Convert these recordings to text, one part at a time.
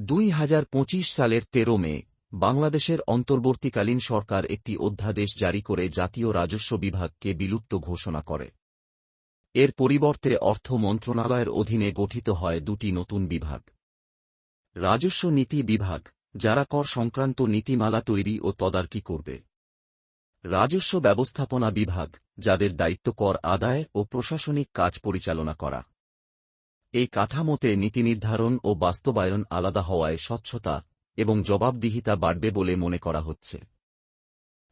দুই হাজার পঁচিশ সালের তেরো মে, বাংলাদেশের অন্তর্বর্তীকালীন সরকার একটি অধ্যাদেশ জারি করে জাতীয় রাজস্ব বিভাগকে বিলুপ্ত ঘোষণা করে। এর পরিবর্তে অর্থ মন্ত্রণালয়ের অধীনে গঠিত হয় দুটি নতুন বিভাগ। রাজস্ব নীতি বিভাগ, যারা কর সংক্রান্ত নীতিমালা তৈরি ও তদারকি করবে। রাজস্ব ব্যবস্থাপনা বিভাগ, যাদের দায়িত্ব কর আদায় ও প্রশাসনিক কাজ পরিচালনা করা। এই কাঠামোতে নীতি নির্ধারণ ও বাস্তবায়ন আলাদা হওয়ায় স্বচ্ছতা এবং জবাবদিহিতা বাড়বে বলে মনে করা হচ্ছে।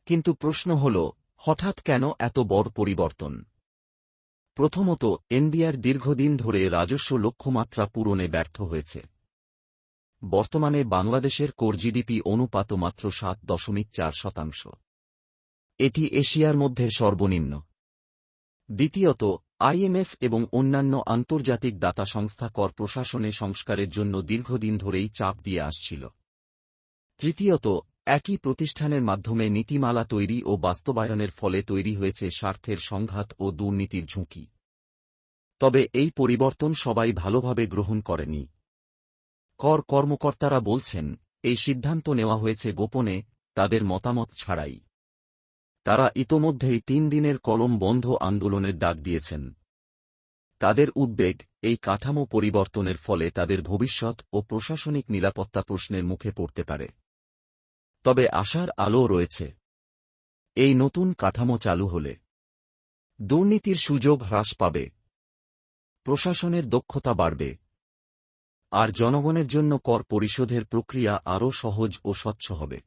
কিন্তু প্রশ্ন হল, হঠাৎ কেন এত বড় পরিবর্তন? প্রথমত, এনবিআর দীর্ঘদিন ধরে রাজস্ব লক্ষ্যমাত্রা পূরণে ব্যর্থ হয়েছে। বর্তমানে বাংলাদেশের কোর জিডিপি অনুপাত মাত্র সাত দশমিক চার শতাংশ। এটি এশিয়ার মধ্যে সর্বনিম্ন। দ্বিতীয়ত আইএমএফ এবং অন্যান্য আন্তর্জাতিক দাতা সংস্থা কর প্রশাসনে সংস্কারের জন্য দীর্ঘদিন ধরেই চাপ দিয়ে আসছিল। তৃতীয়ত, একই প্রতিষ্ঠানের মাধ্যমে নীতিমালা তৈরি ও বাস্তবায়নের ফলে তৈরি হয়েছে স্বার্থের সংঘাত ও দুর্নীতির ঝুঁকি। তবে এই পরিবর্তন সবাই ভালোভাবে গ্রহণ করেনি। কর কর্মকর্তারা বলছেন, এই সিদ্ধান্ত নেওয়া হয়েছে গোপনে, তাদের মতামত ছাড়াই। তারা ইতোমধ্যেই তিন দিনের কলম বন্ধ আন্দোলনের ডাক দিয়েছেন। তাদের উদ্বেগ এই কাঠামো পরিবর্তনের ফলে তাদের ভবিষ্যৎ ও প্রশাসনিক নিরাপত্তা প্রশ্নের মুখে পড়তে পারে। তবে আশার আলো রয়েছে। এই নতুন কাঠামো চালু হলে দুর্নীতির সুযোগ হ্রাস পাবে। প্রশাসনের দক্ষতা বাড়বে। আর জনগণের জন্য কর পরিশোধের প্রক্রিয়া আরও সহজ ও স্বচ্ছ হবে।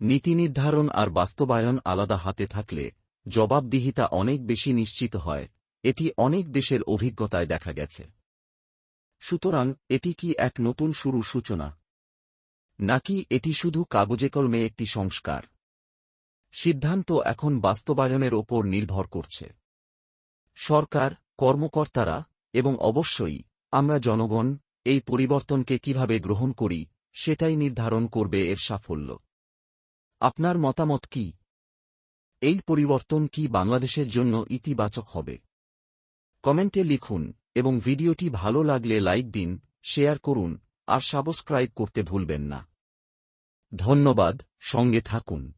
নীতি নির্ধারণ আর বাস্তবায়ন আলাদা হাতে থাকলে জবাবদিহিতা অনেক বেশি নিশ্চিত হয়। এটি অনেক দেশের অভিজ্ঞতায় দেখা গেছে। সুতরাং এটি কি এক নতুন শুরু সূচনা? নাকি এটি শুধু কাগজে কলমে একটি সংস্কার? সিদ্ধান্ত এখন বাস্তবায়নের ওপর নির্ভর করছে। সরকার, কর্মকর্তারা এবং অবশ্যই আমরা জনগণ এই পরিবর্তনকে কীভাবে গ্রহণ করি, সেটাই নির্ধারণ করবে এর সাফল্য। আপনার মতামত কি? এই পরিবর্তন কি বাংলাদেশের জন্য ইতিবাচক হবে? কমেন্টে লিখুন এবং ভিডিওটি ভালো লাগলে লাইক দিন, শেয়ার করুন, আর সাবস্ক্রাইব করতে ভুলবেন না। ধন্যবাদ, সঙ্গে থাকুন।